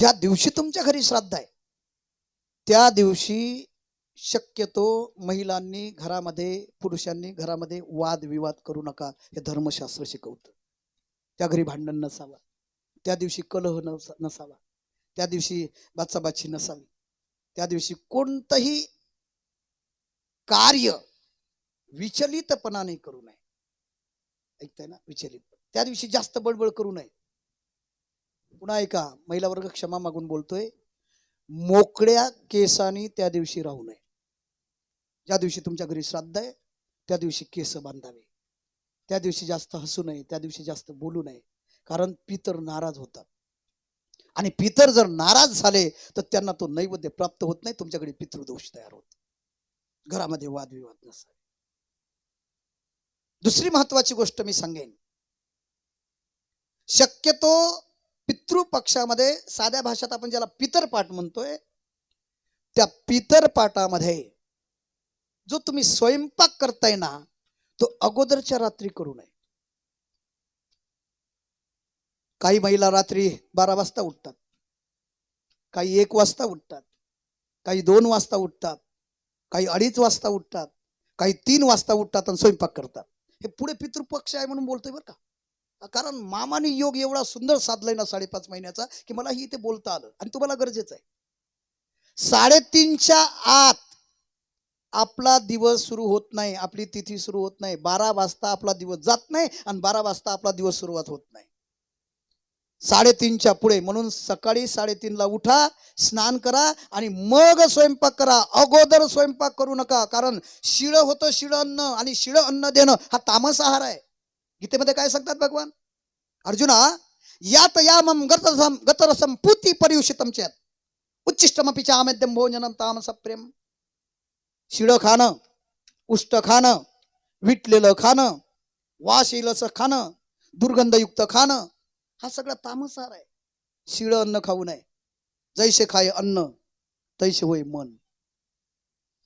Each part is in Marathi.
ज्या दिवशी तुमच्या घरी श्राद्ध आहे. त्या दिवशी शक्यतो महिलांनी घरामध्ये पुरुषांनी घरामध्ये वादविवाद करू नका हे धर्मशास्त्र शिकवतं. त्या घरी भांडण नसावा. त्या दिवशी कलह नसावा. त्या दिवशी बाचाबाची नसावी. त्या दिवशी कोणतंही कार्य विचलितपणाने करू नये. ऐकताय ना? विचलित. त्या दिवशी जास्त बडबड करू नये. पुन्हा ऐका महिला वर्ग क्षमा मागून बोलतोय. मोकळ्या केसानी त्या दिवशी राहू नये. ज्या दिवशी तुमच्या घरी श्राद्ध आहे त्या दिवशी केस बांधावे. त्या दिवशी जास्त हसू नये त्या दिवशी जास्त बोलू नये. कारण पितर नाराज होतात. आणि पितर जर नाराज झाले तर त्यांना तो नैवेद्य प्राप्त होत नाही तुमच्याकडे पितृदोष तयार होत. घरामध्ये वादविवाद नसावे. दुसरी महत्वाची गोष्ट मी सांगेन. शक्यतो पितृपक्षामध्ये साध्या भाषेत आपण ज्याला पितरपाठ म्हणतोय त्या पितरपाठामध्ये जो तुम्ही स्वयंपाक करताय ना तो अगोदरच्या रात्री करू नये. काही महिला रात्री बारा वाजता उठतात काही एक वाजता उठतात काही दोन वाजता उठतात काही अडीच वाजता उठतात काही तीन वाजता उठतात आणि स्वयंपाक करतात. हे पुढे पितृपक्ष आहे म्हणून बोलतोय बरं का. कारण मामाने योग एवढा सुंदर साधलाय ना साडेपाच महिन्याचा की मला ही इथे बोलता आलं. आणि तुम्हाला गरजेचं आहे. साडेतीनच्या आत आपला दिवस सुरू होत नाही आपली तिथी सुरू होत नाही. बारा वाजता आपला दिवस जात नाही आणि बारा वाजता आपला दिवस सुरुवात होत नाही. साडेतीनच्या पुढे म्हणून सकाळी साडेतीनला उठा स्नान करा आणि मग स्वयंपाक करा. अगोदर स्वयंपाक करू नका कारण शिळ होतं शिळ अन्न आणि शिळ अन्न देणं हा तामस आहार आहे. गीतेमध्ये काय सांगतात भगवान? अर्जुना यात या मम गतरसम गतरसम पूती परियुषितम चेत। उच्चिष्टमपि चामेद्यम भोजनम तामस प्रेम। शिळ खाणं उष्ट खाणं विटलेलं खाणं वास येईल खाणं दुर्गंधयुक्त खाणं हा सगळा तामसार आहे। शिळ अन्न खाऊ नये। जैसे खाय अन्न तैसे होय मन।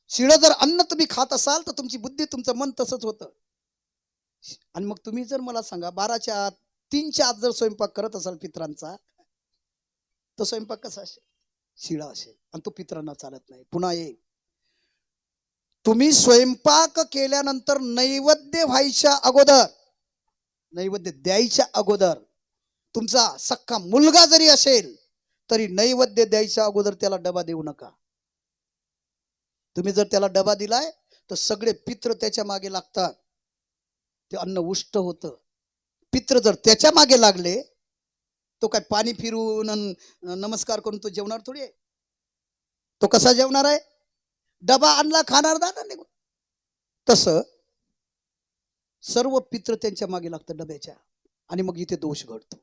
शिळ जर अन्न तुम्ही खात असाल तर तुमची बुद्धी तुमचं मन तसंच होतं। आणि मग तुम्ही जर मला सांगा बाराच्या आत तीनच्या आत जर स्वयंपाक करत असाल पित्रांचा तर स्वयंपाक कसा असेल? शिळा असेल आणि तो पित्रांना चालत नाही. पुन्हा एक. तुम्ही स्वयंपाक केल्यानंतर नैवेद्य व्हायच्या अगोदर नैवेद्य द्यायच्या अगोदर तुमचा सख्खा मुलगा जरी असेल तरी नैवेद्य द्यायच्या अगोदर त्याला डबा देऊ नका. तुम्ही जर त्याला डबा दिलाय तर सगळे पित्र त्याच्यामागे लागतात. ते अन्न उष्ट होतं. पित्र जर त्याच्यामागे लागले तो काय पाणी फिरून नमस्कार करून तो जेवणार थोडी आहे? तो कसा जेवणार आहे? डबा आणला खाणार जाणार निघून. तस सर्व पित्र त्यांच्या मागे लागतं डब्याच्या आणि मग इथे दोष घडतो.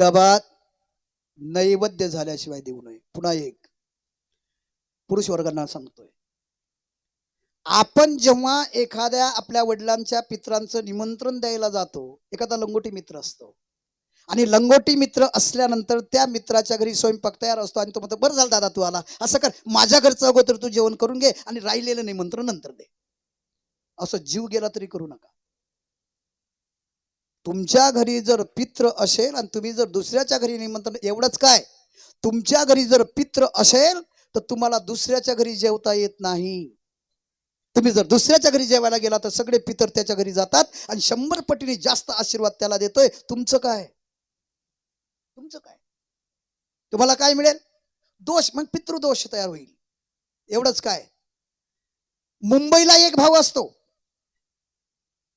डबा नैवेद्य झाल्याशिवाय देऊ नये. पुन्हा एक पुरुष वर्गांना सांगतोय. आपण जेव्हा एखाद्या आपल्या वडिलांच्या पित्रांचं निमंत्रण द्यायला जातो एखादा लंगोटी मित्र असतो. आणि लंगोटी मित्र असल्यानंतर त्या मित्राच्या घरी स्वयंपाक तयार असतो आणि तो म्हणतो बरं झालं दादा तू आला. असं कर. माझ्या घरचं अगोदर तू जेवण करून घे आणि राहिलेलं निमंत्रण नंतर दे. असं जीव गेला तरी करू नका. तुमच्या घरी जर पित्र असेल आणि तुम्ही जर दुसऱ्याच्या घरी निमंत्रण एवढंच काय? तुमच्या घरी जर पित्र असेल तर तुम्हाला दुसऱ्याच्या घरी जेवता येत नाही. तुम्ही जर दुसऱ्याच्या घरी जेवायला गेला तर सगळे पितर त्याच्या घरी जातात आणि शंभर पटीने जास्त आशीर्वाद त्याला देतोय. तुमचं काय? तुमचं काय? तुम्हाला काय मिळेल? दोष मग पितृदोष तयार होईल. एवढंच काय? मुंबईला एक भाऊ असतो.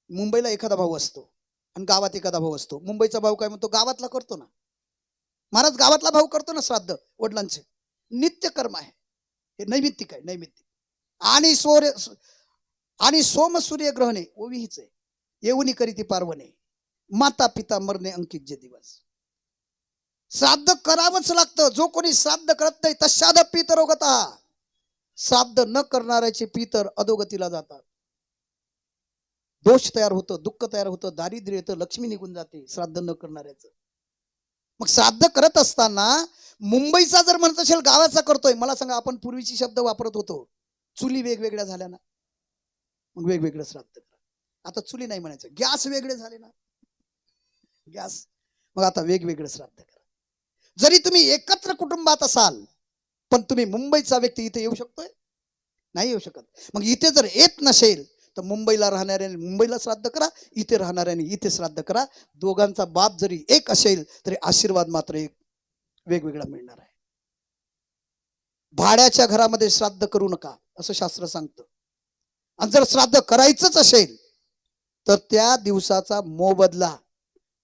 मुंबईला एखादा भाऊ असतो आणि गावात एखादा भाऊ असतो. मुंबईचा भाऊ काय म्हणतो? गावातला करतो ना. महाराज गावातला भाऊ करतो ना श्राद्ध वडिलांचे. नित्य कर्म आहे. हे नैमित्तिक आहे नैमित्तिक. आणि सूर्य आणि सोम सूर्य ग्रहणे ओवीच आहे येऊनी करीती पार्वणे. माता पिता मरणे अंकित जे दिवस. श्राद्ध करावंच लागतं. जो कोणी श्राद्ध करत नाही तशाद पितर श्राद्ध न करणाऱ्याचे पितर अधोगतीला जातात. दोष तयार होतं दुःख तयार होतं दारिद्र्य येतं लक्ष्मी निघून जाते श्राद्ध न करणाऱ्याचं. मग श्राद्ध करत असताना मुंबईचा जर म्हणत असेल गावाचा करतोय मला सांगा आपण पूर्वीची शब्द वापरत होतो. चुली वेगवेगळ्या झाल्या ना. मग वेगवेगळं श्राद्ध करा. आता चुली नाही म्हणायचं. गॅस वेगळे झाले ना. गॅस. मग आता वेगवेगळं श्राद्ध करा. जरी तुम्ही एकत्र कुटुंबात असाल पण तुम्ही मुंबईचा व्यक्ती इथे येऊ शकतोय? नाही येऊ शकत. मग इथे जर येत नसेल तर मुंबईला राहणाऱ्याने मुंबईला श्राद्ध करा इथे राहणाऱ्याने इथे श्राद्ध करा. दोघांचा बाप जरी एक असेल तरी आशीर्वाद मात्र एक वेगवेगळा मिळणार आहे. भाड्याच्या घरामध्ये श्राद्ध करू नका असं शास्त्र सांगतं. आणि जर श्राद्ध करायचंच असेल तर त्या दिवसाचा मोबदला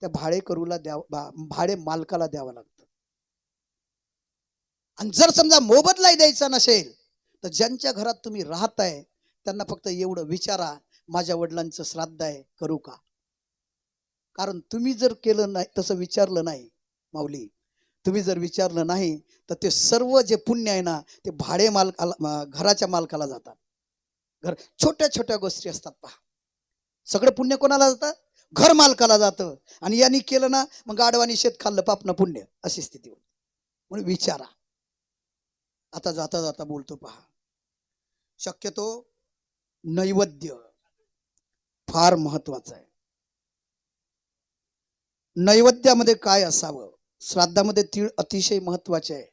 त्या भाडेकरूला द्यावा भाडे मालकाला द्यावा लागतं. आणि जर समजा मोबदलाही द्यायचा नसेल तर ज्यांच्या घरात तुम्ही राहताय त्यांना फक्त एवढं विचारा माझ्या वडिलांचं श्राद्ध आहे करू का? कारण तुम्ही जर केलं नाही तसं विचारलं नाही माऊली तुम्ही जर विचारलं नाही तर ते सर्व जे पुण्य आहे ना ते भाडे मालकाला घराच्या मालकाला जातात. घर छोट्या छोट्या गोष्टी असतात पहा. सगळं पुण्य कोणाला जातं? घर मालकाला जातं. आणि यांनी केलं ना मग गाडवानी शेत खाल्लं पापन पुण्य. अशी स्थिती होती. म्हणून विचारा. आता जाता जाता बोलतो पहा. शक्यतो नैवेद्य फार महत्वाचं आहे. नैवेद्यामध्ये काय असावं? श्राद्धामध्ये तीळ अतिशय महत्त्वाचे आहे.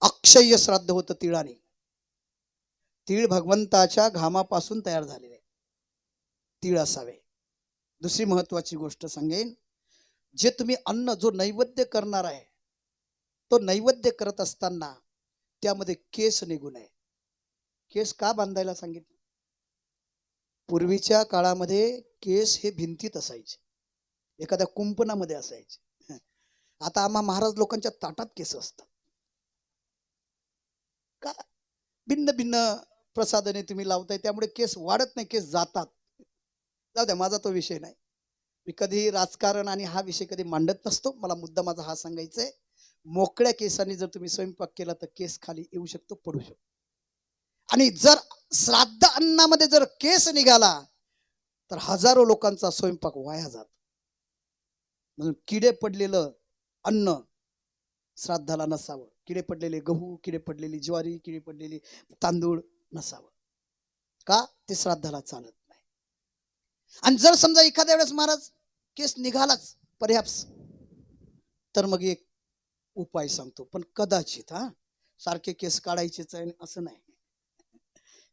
अक्षय श्राद्ध होतं तिळाने. तीळ भगवंताच्या घामापासून तयार झालेले. तीळ असावे. दुसरी महत्वाची गोष्ट सांगेन जे तुम्ही अन्न जो नैवेद्य करणार आहे तो नैवेद्य करत असताना त्यामध्ये केस निघू नये केस का बांधायला सांगितलं? पूर्वीच्या काळामध्ये केस हे भिंतीत असायचे. एखाद्या कुंपणामध्ये असायचे. आता आम्हा महाराज लोकांच्या ताटात केस असतात. का? भिन्न भिन्न प्रसादने तुम्ही लावताय त्यामुळे केस वाढत नाही केस जातात. जाऊ द्या माझा तो विषय नाही. मी कधी राजकारण आणि हा विषय कधी मांडत नसतो. मला मुद्दा माझा हा सांगायचा आहे मोकळ्या केसांनी जर तुम्ही स्वयंपाक केला तर केस खाली येऊ शकतो पडू शकतो. आणि जर श्राद्ध अन्नामध्ये जर केस निघाला तर हजारो लोकांचा स्वयंपाक वाया जातो. म्हणून किडे पडलेलं अन्न श्राद्धाला नसावं. किडे पडलेले गहू किडे पडलेली ज्वारी किडे पडलेली तांदूळ नसावं. का? ते श्राद्धाला चालत नाही. आणि जर समजा एखाद्या वेळेस महाराज केस निघालाच पर्याप्स तर मग एक उपाय सांगतो. पण कदाचित हा सारखे केस काढायचेच आहे असं नाही.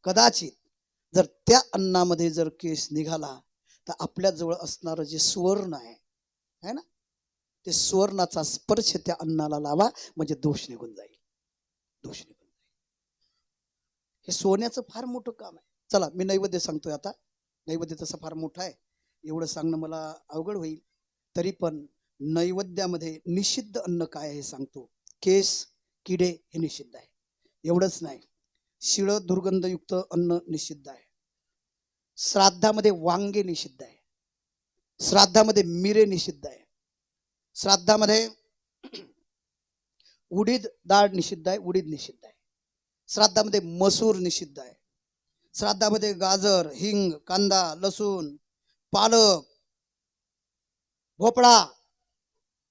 कदाचित जर त्या अन्नामध्ये जर केस निघाला तर आपल्या जवळ असणारं जे सुवर्ण आहे है ना? ते सुवर्णाचा स्पर्श त्या अन्नाला लावा म्हणजे दोष निघून जाईल. दोष निघून जाईल. हे सोन्याचं फार मोठं काम आहे. चला मी नैवेद्य सांगतोय आता. नैवेद्य तसं फार मोठं आहे. एवढं सांगणं मला अवघड होईल. तरी पण नैवेद्यामध्ये निषिद्ध अन्न काय आहे हे सांगतो. केस किडे हे निषिद्ध आहे. एवढंच नाही. शिळ दुर्गंधयुक्त अन्न निषिद्ध आहे. श्राद्धामध्ये वांगे निषिद्ध आहे. श्राद्धामध्ये मिरे निषिद्ध आहे. श्राद्धामध्ये उडीद डाळ निषिद्ध आहे उडीद निषिद्ध आहे. श्राद्धामध्ये मसूर निषिद्ध आहे. श्राद्धामध्ये गाजर हिंग कांदा लसूण पालक भोपळा.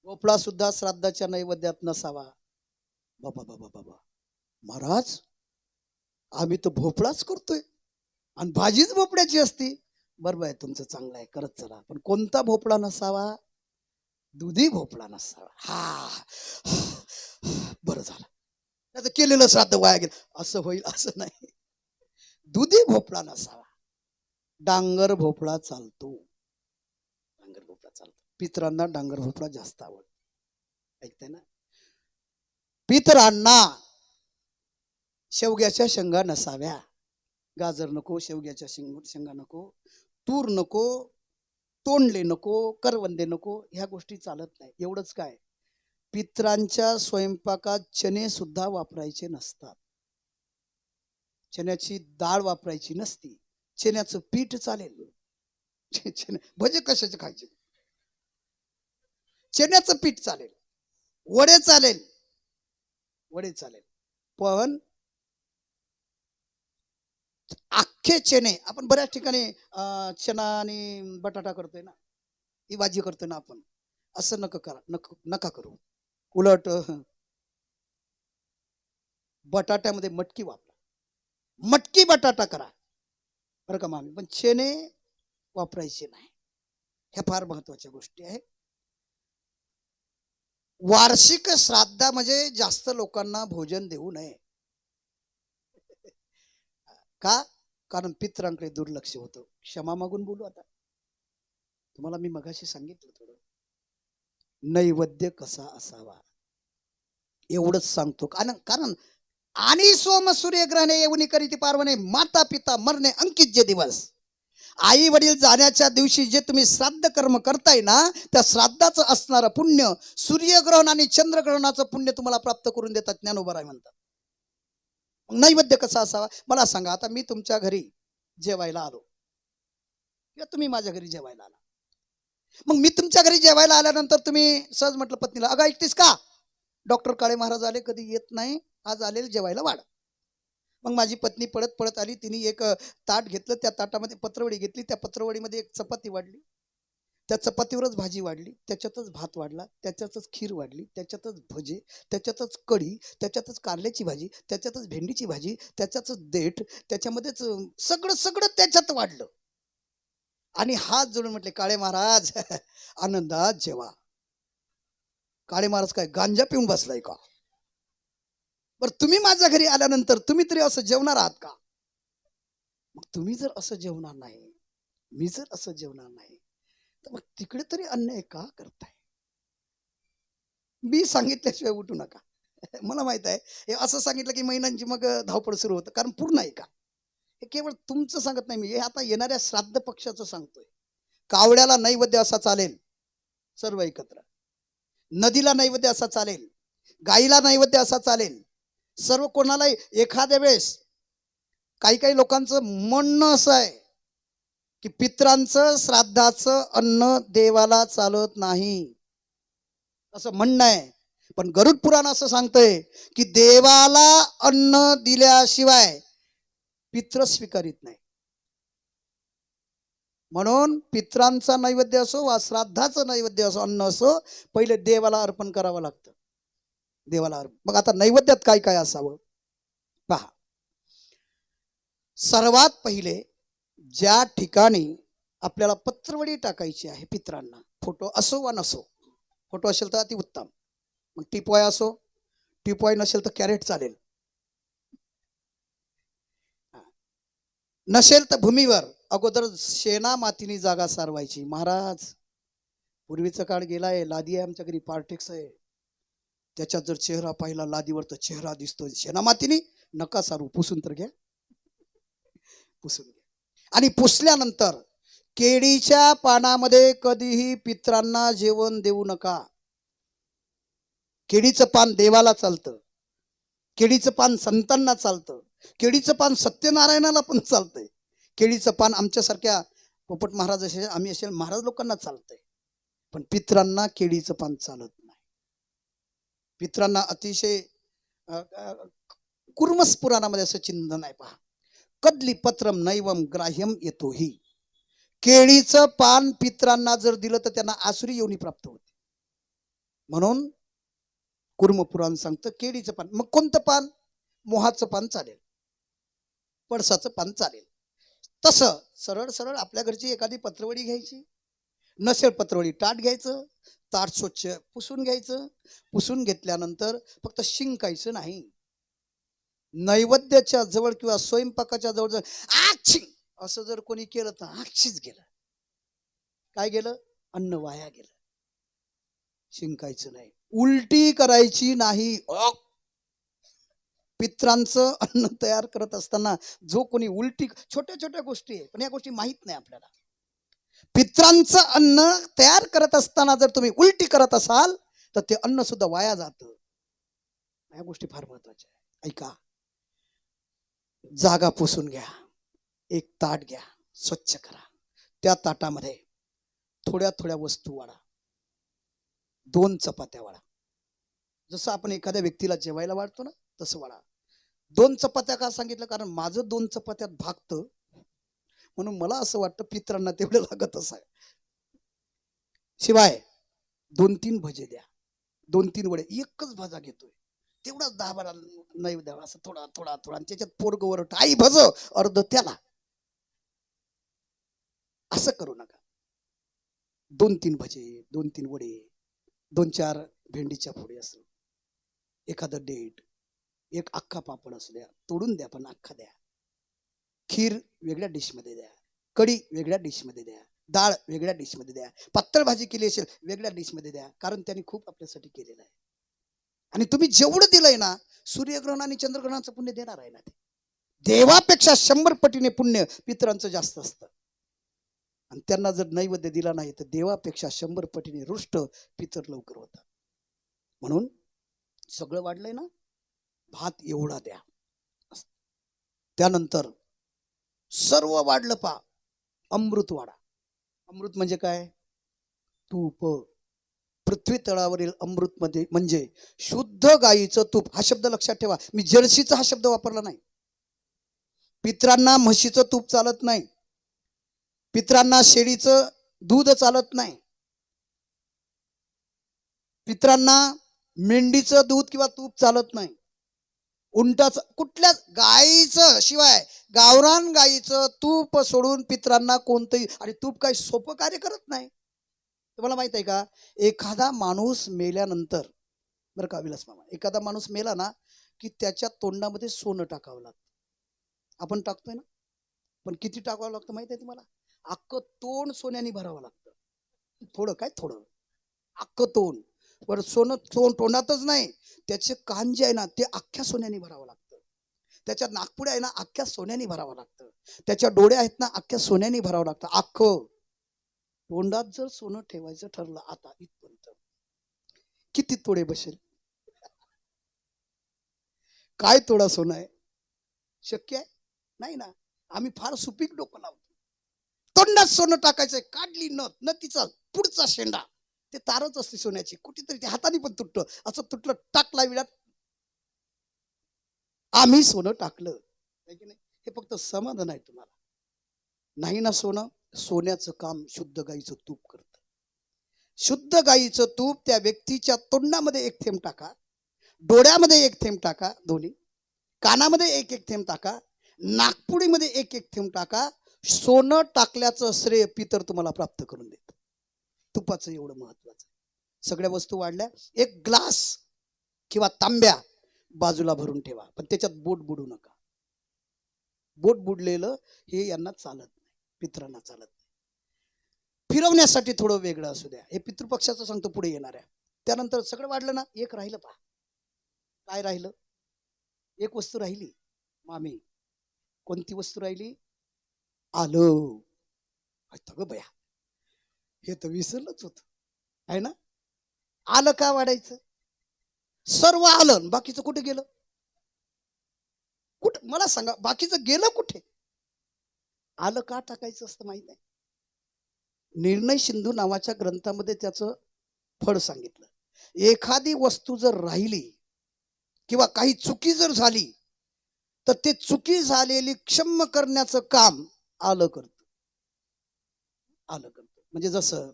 भोपळा सुद्धा श्राद्धाच्या नैवेद्यात नसावा. बाबा बाबा बाबा. महाराज आम्ही तर भोपळाच करतोय. आणि भाजीच भोपळ्याची असती. बरोबर आहे तुमचं चांगलं आहे. करत चला. पण कोणता भोपळा नसावा? दुधी भोपळा नसावा हा बरं झालं. नाही तर केलेलं श्राद्ध वाया गेलं. असं होईल असं नाही. दुधी भोपळा नसावा डांगर भोपळा चालतो. डांगर भोपळा चालतो. पितरांना डांगर भोपळा जास्त आवडतो. ऐकते ना? पितरांना शेवग्याच्या शेंगा नसाव्या. गाजर नको शेवग्याच्या शेंग शेंगा नको. तूर नको तोंडले नको करवंदे नको ह्या गोष्टी चालत नाही. एवढंच काय? पित्रांच्या स्वयंपाकात चणे सुद्धा वापरायचे नसतात. चण्याची डाळ वापरायची नसती. चण्याचं पीठ चालेल. भजे कशाचे खायचे? चण्याचं पीठ चालेल. वडे चालेल. वडे चालेल. पण अख्खे चणे आपण बऱ्याच ठिकाणी अं, चना आणि बटाटा करतोय ना ही भाजी करतोय ना आपण. असं नका करा नक नका करू. उलट बटाट्यामध्ये मटकी वापरा. मटकी बटाटा करा. बरं का मामी? पण चणे वापरायचे नाही. ह्या फार महत्त्वाच्या गोष्टी आहेत. वार्षिक श्राद्धा म्हणजे जास्त लोकांना भोजन देऊ नये. का? कारण पित्रांकडे दुर्लक्ष होतं. क्षमा मागून बोलू आता. तुम्हाला मी मगाशी सांगितलं थोडं. नैवेद्य कसा असावा? एवढंच सांगतो. कारण कारण आणि सोम सूर्यग्रहणे येऊन करीती पार्वणे माता पिता मरणे अंकित जे दिवस. आई वडील जाण्याच्या दिवशी जे तुम्ही श्राद्ध कर्म करताय ना त्या श्राद्धाचं असणारं पुण्य सूर्यग्रहण आणि चंद्रग्रहणाचं पुण्य तुम्हाला प्राप्त करून देतात ज्ञानोबराय म्हणतात. नैवेद्य कसा असावा? मला सांगा. आता मी तुमच्या घरी जेवायला आलो. किंवा तुम्ही माझ्या घरी जेवायला आला. मग मी तुमच्या घरी जेवायला आल्यानंतर तुम्ही सहज म्हटलं पत्नीला अगं ऐकतीस का? डॉक्टर काळे महाराज आले कधी येत नाही. आज आलेले जेवायला वाढ. मग माझी पत्नी पळत पळत आली. तिने एक ताट घेतलं. त्या ताटामध्ये पत्रवडी घेतली. त्या पत्रवडीमध्ये एक चपाती वाढली. त्या चपातीवरच भाजी वाढली त्याच्यातच भात वाढला त्याच्यातच खीर वाढली त्याच्यातच भजे त्याच्यातच कढी त्याच्यातच कारल्याची भाजी त्याच्यातच भेंडीची भाजी त्याच्यातच देठ त्याच्यामध्येच सगळं सगळं त्याच्यात वाढलं. आणि हात जोडून म्हटले काळे महाराज आनंदात जेवा. काळे महाराज काय गांजा पिऊन बसलाय का? बरं तुम्ही माझ्या घरी आल्यानंतर तुम्ही तरी असं जेवणार आहात का? मग तुम्ही जर असं जेवणार नाही मी जर असं जेवणार नाही तर मग तिकडे तरी अन्याय का करताय? मी सांगितल्याशिवाय उठू नका. मला माहीत आहे हे असं सांगितलं की महिलांची मग धावपळ सुरू होतं कारण पूर्ण आहे का? हे केवळ तुमचं सांगत नाही मी हे आता येणाऱ्या श्राद्ध पक्षाचं सांगतोय. कावड्याला नैवेद्य असा चालेल सर्व एकत्र. नदीला नैवेद्य असा चालेल गाईला नैवेद्य असा चालेल. सर्व कोणालाही एखाद्या वेळेस काही काही लोकांचं म्हणणं असं आहे की पित्रांचं श्राद्धाचं अन्न देवाला चालत नाही. असं म्हणणं आहे. पण गरुड पुराण असं सांगतंय की देवाला अन्न दिल्याशिवाय पित्र स्वीकारित नाही. म्हणून पित्रांचा नैवेद्य असो वा श्राद्धाचं नैवेद्य असो अन्न असो पहिले देवाला अर्पण करावं लागतं. देवाला अर्पण. मग आता नैवेद्यात काय काय असावं? पहा. सर्वात पहिले ज्या ठिकाणी आपल्याला पत्रवडी टाकायची आहे पित्रांना फोटो असो वा नसो फोटो असेल तर अति उत्तम. मग टिपॉय असो टिपॉय नसेल तर कॅरेट चालेल. नसेल तर भूमीवर अगोदर शेणा मातीने जागा सारवायची. महाराज पूर्वीचा काळ गेलाय लादी आहे आमच्या घरी पार्टेक्स आहे. त्याच्यात जर चेहरा पाहिला लादीवर तर चेहरा दिसतोय. शेणा मातीने नका सारू पुसून तर घ्या. पुसून घ्या. आणि पुसल्यानंतर केळीच्या पानामध्ये कधीही पित्रांना जेवण देऊ नका. केळीचं पान देवाला चालतं. केळीचं पान संतांना चालतं. केळीचं पान सत्यनारायणाला पण चालतंय. केळीचं पान आमच्यासारख्या पोपट महाराज असेल आम्ही असेल महाराज लोकांना चालतंय. पण पित्रांना केळीचं पान चालत नाही. पित्रांना अतिशय कुर्मस पुराणामध्ये असं चिन्ह आहे पहा. कदली पत्रम नैवम ग्राह्यम येतोही केळीचं पान पित्रांना जर दिलं तर त्यांना आसुरी योनी प्राप्त होते. म्हणून कुर्मपुराण सांगतं केळीचं पान. मग कोणतं पान? मोहाचं पान चालेल. पळसाचं पान चालेल. तसं सरळ सरळ आपल्या घरची एखादी पत्रवडी घ्यायची. नसेल पत्रवडी ताट घ्यायचं. ताट स्वच्छ पुसून घ्यायचं. पुसून घेतल्यानंतर फक्त शिंकायचं नाही. नैवेद्याच्या जवळ किंवा स्वयंपाकाच्या जवळ आक्षी असं जर कोणी केलं तर आक्षीच गेलं. काय गेलं? अन्न वाया गेलं. शिंकायचं नाही. उलटी करायची नाही. पित्रांचं अन्न तयार करत असताना जो कोणी उलटी छोट्या छोट्या गोष्टी आहे पण या गोष्टी माहीत नाही आपल्याला. पित्रांचं अन्न तयार करत असताना जर तुम्ही उलटी करत असाल तर ते अन्न सुद्धा वाया जातं. या गोष्टी फार महत्त्वाच्या आहे ऐका. जागा पुसून घ्या. एक ताट घ्या. स्वच्छ करा. त्या ताटामध्ये थोड्या थोड्या वस्तू वाढा. दोन चपात्या वाढा. जसं आपण एखाद्या व्यक्तीला जेवायला वाढतो ना तसं वाढा. दोन चपात्या का सांगितलं? कारण माझं दोन चपात्यात भागतं. म्हणून मला असं वाटतं पित्रांना तेवढं लागत असाय शिवाय दोन तीन भजे द्या. दोन तीन वडे. एकच भाजा घेतोय. तेवढाच दहा बारा नाही असं थोडा थोडा थोडा. आणि त्याच्यात पोरग वरट आई भज अर्ध त्याला. असं करू नका. दोन तीन भजे दोन तीन वडे दोन चार भेंडीच्या फोडी असं. एखादं डेट एक अख्खा पापड असू द्या तोडून द्या पण अख्खा द्या. खीर वेगळ्या डिशमध्ये द्या कढी वेगळ्या डिशमध्ये द्या डाळ वेगळ्या डिशमध्ये द्या पातळ भाजी केली असेल वेगळ्या डिशमध्ये द्या कारण त्यांनी खूप आपल्यासाठी केलेलं आहे. आणि तुम्ही जेवढं दिलंय ना सूर्यग्रहण आणि चंद्रग्रहणाचं पुण्य देणार आहे ना ते. देवापेक्षा शंभर पटीने पुण्य पितरांचं जास्त असतं. आणि त्यांना जर नैवेद्य दिला नाही तर देवापेक्षा शंभर पटीने रुष्ट पितर लवकर होतात. म्हणून सगळं वाढलंय ना भात एवढा द्या. त्यानंतर सर्व वाढलं पा अमृत वाढा. अमृत म्हणजे काय? तूप पृथ्वी तळावरील अमृत मध्ये म्हणजे शुद्ध गायीचं तूप. हा शब्द लक्षात ठेवा. मी जर्सीचा हा शब्द वापरला नाही. पित्रांना म्हशीचं तूप चालत नाही. पित्रांना शेळीचं दूध चालत नाही. पित्रांना मेंढीचं दूध किंवा तूप चालत नाही. उंटाचं कुठल्या गायीचं शिवाय गावरान गायीचं तूप सोडून पित्रांना कोणतंही आणि तूप काही सोपं कार्य करत नाही. तुम्हाला माहीत आहे का? एखादा माणूस मेल्यानंतर बरं का विलास मामा एखादा माणूस मेला ना की त्याच्या तोंडामध्ये सोनं टाकावं लागतं. आपण टाकतोय ना? पण किती टाकावं लागतं माहिती आहे तुम्हाला? अख्खं तोंड सोन्याने भरावं लागतं. थोडं काय? थोडं. अख्खं तोंड. पण सोनं तोंड तोंडातच नाही. त्याचे कान जे आहे ना ते अख्ख्या सोन्याने भरावं लागतं. त्याच्या नागपुड्या आहे ना अख्ख्या सोन्याने भरावं लागतं. त्याच्या डोळ्या आहेत ना अख्ख्या सोन्याने भरावं लागतं. अख्खं. तोंडात जर सोनं ठेवायचं ठरलं आता इथपर्यंत किती तोडे बसेल? काय तोडा सोनं आहे? शक्य आहे? नाही ना. आम्ही फार सुपीक डोकं लावतो. तोंडात सोनं टाकायचंय काढली नथ नतीचा पुढचा शेंडा. ते तारच असते सोन्याची. कुठेतरी ते हाताने पण तुटतं. असं तुटलं टाकला विड्यात आम्ही सोनं टाकलं. की नाही? हे फक्त समाधान आहे तुम्हाला. नाही ना सोनं सोन्याचं काम शुद्ध गाईचं तूप करत. शुद्ध गाईचं तूप त्या व्यक्तीच्या तोंडामध्ये एक थेंब टाका डोळ्यामध्ये एक थेंब टाका दोन्ही कानामध्ये एक एक थेंब टाका नागपुडीमध्ये एक एक थेंब टाका सोनं टाकल्याचं श्रेय पितर तुम्हाला प्राप्त करून देत. तुपाचं एवढं महत्वाचं सगळ्या वस्तू वाढल्या एक ग्लास किंवा तांब्या बाजूला भरून ठेवा पण त्याच्यात बोट बुडू नका. बोट बुडलेलं हे यांना चालत नाही. पित्रांना चालत नाही. फिरवण्यासाठी थोडं वेगळं असू द्या. हे पितृपक्षाचं सांगतो पुढे येणाऱ्या त्यानंतर सगळं वाढलं ना एक राहिलं पहा. काय राहिलं? एक वस्तू राहिली मामी. कोणती वस्तू राहिली? आलं. ग बया. हे तर विसरलंच होत. आहे ना? आलं का वाढायचं? सर्व आलं बाकीचं कुठे गेलं? कुठं? मला सांगा बाकीचं गेलं कुठे? आलं का टाकायचं असतं माहीत नाही. निर्णय सिंधू नावाच्या ग्रंथामध्ये त्याचं फळ सांगितलं. एखादी वस्तू जर राहिली किंवा काही चुकी जर झाली तर ते चुकी झालेली क्षम्य करण्याचं काम आलं करत. आलं करत. म्हणजे जसं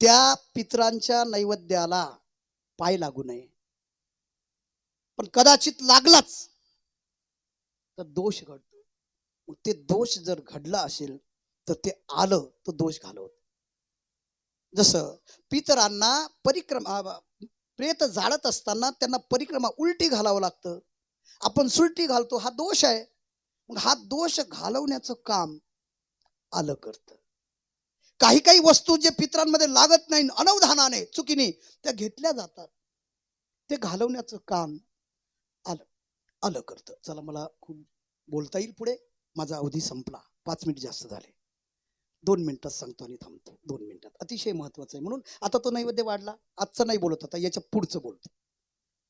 त्या पित्रांच्या नैवेद्याला पाय लागू नये. पण कदाचित लागलाच तर दोष घडतो. ते दोष जर घडला असेल तर ते आलं तो दोष घालवत. जसं पितरांना परिक्रमा प्रेत जाळत असताना त्यांना परिक्रमा उलटी घालावं लागतं. आपण सुलटी घालतो हा दोष आहे. मग हा दोष घालवण्याचं काम आलं करतं. काही काही वस्तू जे पित्रांमध्ये लागत नाही अनवधानाने चुकीने त्या घेतल्या जातात. ते घालवण्याचं काम आलं आलं करतं. चला मला खूप बोलता येईल पुढे. माझा अवधी संपला. पाच मिनिट जास्त झाले. दोन मिनिटात सांगतो आणि थांबतो. दोन मिनिटात. अतिशय महत्वाचं आहे. म्हणून आता तो नैवेद्य वाढला. आजचा नाही बोलत आता याच्या पुढचं बोलतो.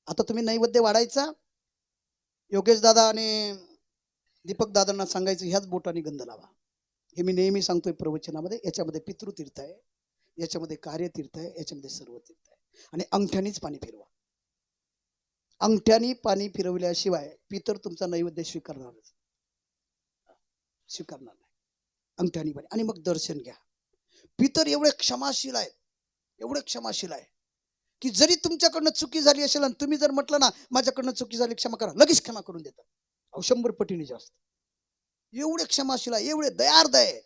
आता तुम्ही नैवेद्य वाढायचा. योगेश दादा आणि दीपक दादांना सांगायचं ह्याच बोटाने गंध लावा. हे मी नेहमी सांगतोय प्रवचनामध्ये. याच्यामध्ये पितृतीर्थ आहे. याच्यामध्ये कार्यतीर्थ आहे. याच्यामध्ये सर्व तीर्थ आहे. आणि अंगठ्यानीच पाणी फिरवा. अंगठ्यानी पाणी फिरवल्याशिवाय पितर तुमचा नैवेद्य स्वीकारणारच. स्वीकारणार नाही. अंगठ्यानी पाणी आणि मग दर्शन घ्या. पितर एवढे क्षमाशील आहेत. एवढे क्षमाशील आहे की जरी तुमच्याकडनं चुकी झाली असेल आणि तुम्ही जर म्हटलं ना माझ्याकडनं चुकी झाली क्षमा करा. लगेच क्षमा करून देतात. अहो शंभर पटीने जास्त. एवढे क्षमाशील आहे एवढे दयार्द आहे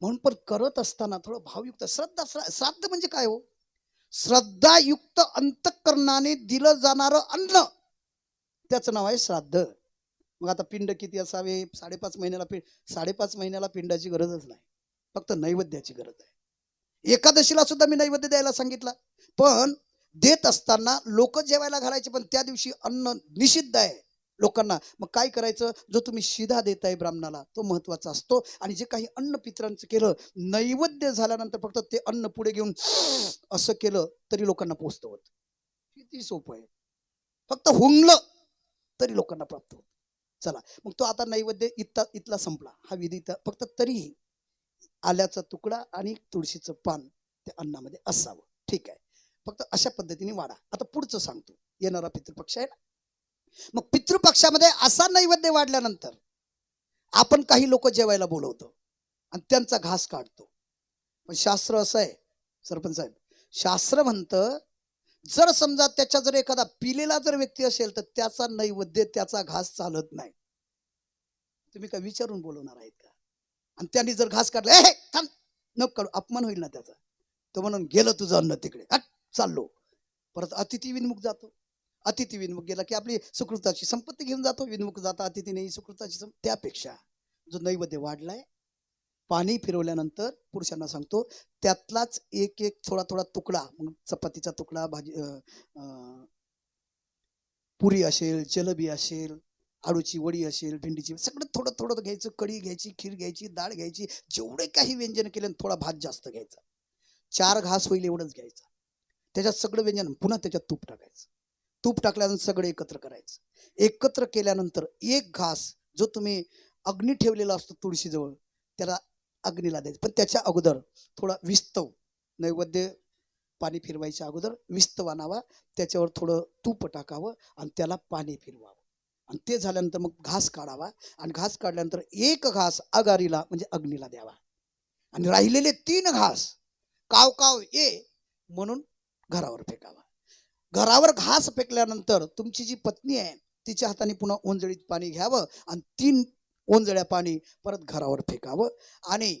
म्हणून पण करत असताना थोडं भावयुक्त. श्रद्धा श्राद्ध म्हणजे काय हो? श्रद्धायुक्त अंतकरणाने दिलं जाणारं अन्न. त्याचं नाव आहे श्राद्ध. मग आता पिंड किती असावे? साडेपाच महिन्याला पिंड साडेपाच महिन्याला पिंडाची गरजच नाही. फक्त नैवेद्याची गरज आहे. एकादशीला सुद्धा मी नैवेद्य द्यायला सांगितलं. पण देत असताना लोक जेवायला घालायचे पण त्या दिवशी अन्न निषिद्ध आहे लोकांना. मग काय करायचं? जो तुम्ही शिधा देताय ब्राह्मणाला तो महत्त्वाचा असतो. आणि जे काही अन्न पित्रांचं केलं नैवेद्य झाल्यानंतर फक्त ते अन्न पुढे घेऊन असं केलं तरी लोकांना पोचत होत. किती सोपं आहे. फक्त हुंगलं तरी लोकांना प्राप्त होत. चला. मग तो आता नैवेद्य इथला इथला संपला. हा विधी इथं- फक्त तरीही आल्याचा तुकडा आणि तुळशीचं पान त्या अन्नामध्ये असावं. ठीक आहे. फक्त अशा पद्धतीने वाढा. आता पुढचं सांगतो. येणारा पितृपक्ष आहे ना? मग पितृपक्षामध्ये असा नैवेद्य वाढल्यानंतर आपण काही लोक जेवायला बोलवतो आणि त्यांचा घास काढतो. पण शास्त्र असं आहे सरपंच साहेब. शास्त्र म्हणतं जर समजा त्याच्या जर एखादा पिलेला जर व्यक्ती असेल तर त्याचा नैवेद्य त्याचा घास चालत नाही. तुम्ही काय विचारून बोलवणार आहेत का? आणि त्यांनी जर घास काढला हे, थांब न काढू अपमान होईल ना त्याचा. तो म्हणून गेलं तुझं अन्न तिकडे. चाललो. परत अतिथी विनमुख जातो. अतिथी विनमुख गेला की आपली सुकृताची संपत्ती घेऊन जातो. विनमुख जाता अतिथी नाही सुकृताची त्यापेक्षा जो नैवेद्य वाढलाय पाणी फिरवल्यानंतर पुरुषांना सांगतो त्यातलाच एक एक थोडा थोडा तुकडा मग चपातीचा तुकडा भाजी अं, पुरी असेल जलबी असेल आळूची वडी असेल भेंडीची सगळं थोडं थोडं घ्यायचं कढी घ्यायची खीर घ्यायची डाळ घ्यायची जेवढे काही व्यंजन केले थोडा भात जास्त घ्यायचा. चार घास होईल एवढंच घ्यायचा. त्याच्यात सगळं व्यंजन पुन्हा त्याच्यात तूप टाकायचं. तूप टाकल्यानंतर सगळं एकत्र करायचं. एकत्र केल्यानंतर एक घास जो तुम्ही अग्नी ठेवलेला असतो तुळशीजवळ त्याला अग्नीला द्यायचं. पण त्याच्या अगोदर थोडा विस्तव नैवेद्य पाणी फिरवायच्या अगोदर विस्तव आणावा त्याच्यावर थोडं तूप टाकावं आणि त्याला पाणी फिरवावं. आणि ते झाल्यानंतर मग घास काढावा आणि घास काढल्यानंतर एक घास अगारीला म्हणजे अग्नीला द्यावा. आणि राहिलेले तीन घास काव काव ये म्हणून घरावर फेकावा. घरावर घास फेकल्यानंतर तुमची जी पत्नी आहे तिच्या हाताने पुन्हा ओंजळीत पाणी घ्यावं आणि तीन ओंजळ्या पाणी परत घरावर फेकावं आणि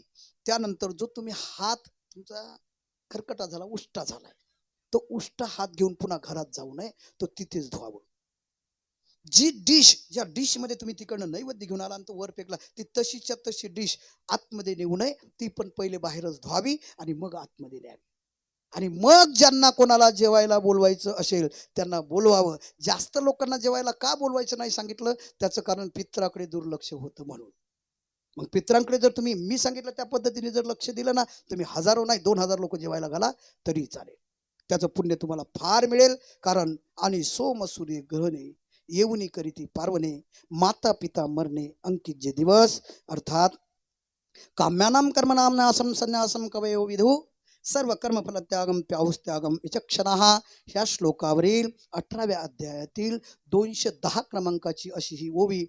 त्यानंतर जो तुम्ही हात तुमचा खरकटा झाला उष्टा झालाय तो उष्टा हात घेऊन पुन्हा घरात जाऊ नये तो तिथेच धुवावं. जी डिश ज्या डिशमध्ये तुम्ही तिकडनं नैवेद्य घेऊन आला आणि तो वर फेकला ती तशीच्या तशी डिश आतमध्ये नेऊ नये ती पण पहिले बाहेरच धुवावी आणि मग आतमध्ये द्यावी आणि मग ज्यांना कोणाला जेवायला बोलवायचं असेल त्यांना बोलवावं. जास्त लोकांना जेवायला का बोलवायचं नाही सांगितलं? त्याचं कारण पित्राकडे दुर्लक्ष होतं म्हणून. मग पित्रांकडे जर तुम्ही मी सांगितलं त्या पद्धतीने जर लक्ष दिलं ना तुम्ही हजारो नाही दोन हजार लोक जेवायला घाला तरी चालेल. त्याचं पुण्य तुम्हाला फार मिळेल कारण आणि सोम सूर्य ग्रहणे येऊनी करीती पार्वणे माता पिता मरणे अंकित जे दिवस अर्थात काम्यानाम कर्मनाम नासम संन्यासम कवयो विधू सर्व कर्मफलत्यागम त्यागम प्याऊस त्यागम विचक्षणा ह्या श्लोकावरील अठराव्या अध्यायातील दोनशे दहा क्रमांकाची अशी ही ओवी.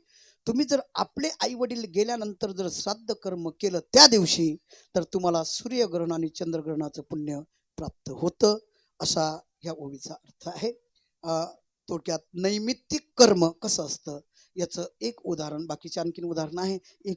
तुम्ही जर आपले आई वडील गेल्यानंतर जर श्राद्ध कर्म केलं त्या दिवशी तर तुम्हाला सूर्यग्रहण आणि चंद्रग्रहणाचं पुण्य प्राप्त होतं असा ह्या ओवीचा अर्थ आहे. थोडक्यात नैमित्तिक कर्म कसं असतं? याचं एक उदाहरण बाकीचे आणखीन उदाहरण आहे. एक